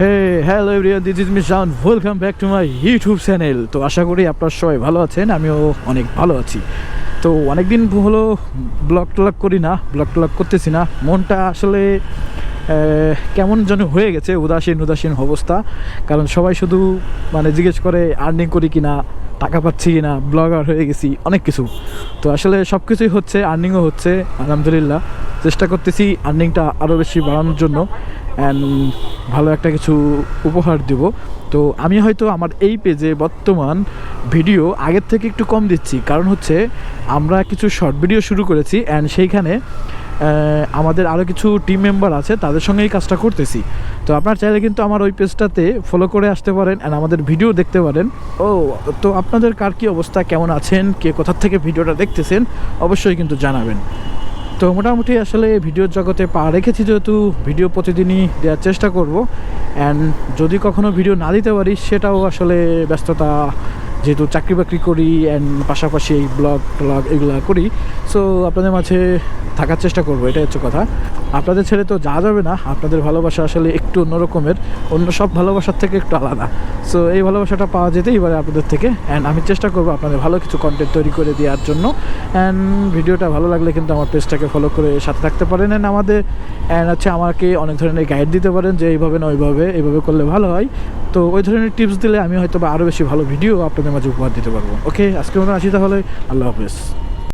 Hey hello everyone this is Mishan welcome back to my YouTube channel তো আশা করি আপনার সবাই ভালো আছেন, আমিও অনেক ভালো আছি। তো অনেক দিন হলো ব্লগ টলগ করি না, ব্লগ টলগ করতেছি না। মনটা আসলে কেমন যেন হয়ে গেছে, উদাসীন উদাসীন অবস্থা। কারণ সবাই শুধু মানে জিজ্ঞেস করে আর্নিং করি কি না টাকা পাচ্ছি কি না ব্লগার হয়ে গেছি, অনেক কিছু। তো আসলে সব কিছুই হচ্ছে আর্নিংও হচ্ছে, আলহামদুলিল্লাহ। চেষ্টা করতেছি আর্নিংটা আরও বেশি বাড়ানোর জন্য অ্যান্ড ভালো একটা কিছু উপহার দেব। তো আমি হয়তো আমার এই পেজে বর্তমান ভিডিও আগের থেকে একটু কম দিচ্ছি, কারণ হচ্ছে আমরা কিছু শর্ট ভিডিও শুরু করেছি অ্যান্ড সেইখানে আমাদের আরও কিছু টিম মেম্বার আছে, তাদের সঙ্গে এই কাজটা করতেছি। তো আপনার চাইলে কিন্তু আমার ওই পেজটাতে ফলো করে আসতে পারেন অ্যান্ড আমাদের ভিডিও দেখতে পারেন। ও, তো আপনাদের কার কী অবস্থা, কেমন আছেন, কে কোথার থেকে ভিডিওটা দেখতেছেন, অবশ্যই কিন্তু জানাবেন। তো মোটামুটি আসলে ভিডিওর জগতে পা রেখেছি যেহেতু ভিডিও প্রতিদিনই দেওয়ার চেষ্টা করব। অ্যান্ড যদি কখনও ভিডিও না দিতে পারি, সেটাও আসলে ব্যস্ততা, যেহেতু চাকরি বাকরি করি অ্যান্ড পাশাপাশি এই ব্লগ ট্লগ এগুলো করি সো আপনাদের মাঝে থাকার চেষ্টা করব, এটাই হচ্ছে কথা। আপনাদের ছেড়ে তো যা যাবে না, আপনাদের ভালোবাসা আসলে একটু অন্যরকমের অন্য সব ভালোবাসার থেকে একটু আলাদা। সো এই ভালোবাসাটা পাওয়া যেতেই পারে আপনাদের থেকে অ্যান্ড আমি চেষ্টা করব আপনাদের ভালো কিছু কন্টেন্ট তৈরি করে দেওয়ার জন্য। অ্যান্ড ভিডিওটা ভালো লাগলে কিন্তু আমার পেজটাকে ফলো করে সাথে থাকতে পারেন অ্যান্ড আমাদের অ্যান্ড হচ্ছে আমাকে অনেক ধরনের গাইড দিতে পারেন যে এইভাবে না ওইভাবে, এইভাবে করলে ভালো হয়। তো ওই ধরনের টিপস দিলে আমি হয়তো বা আরও বেশি ভালো ভিডিও আপনাদের মাঝে উপহার দিতে পারব। ওকে আজকের মতো আসি তাহলে, আল্লাহ হাফেজ।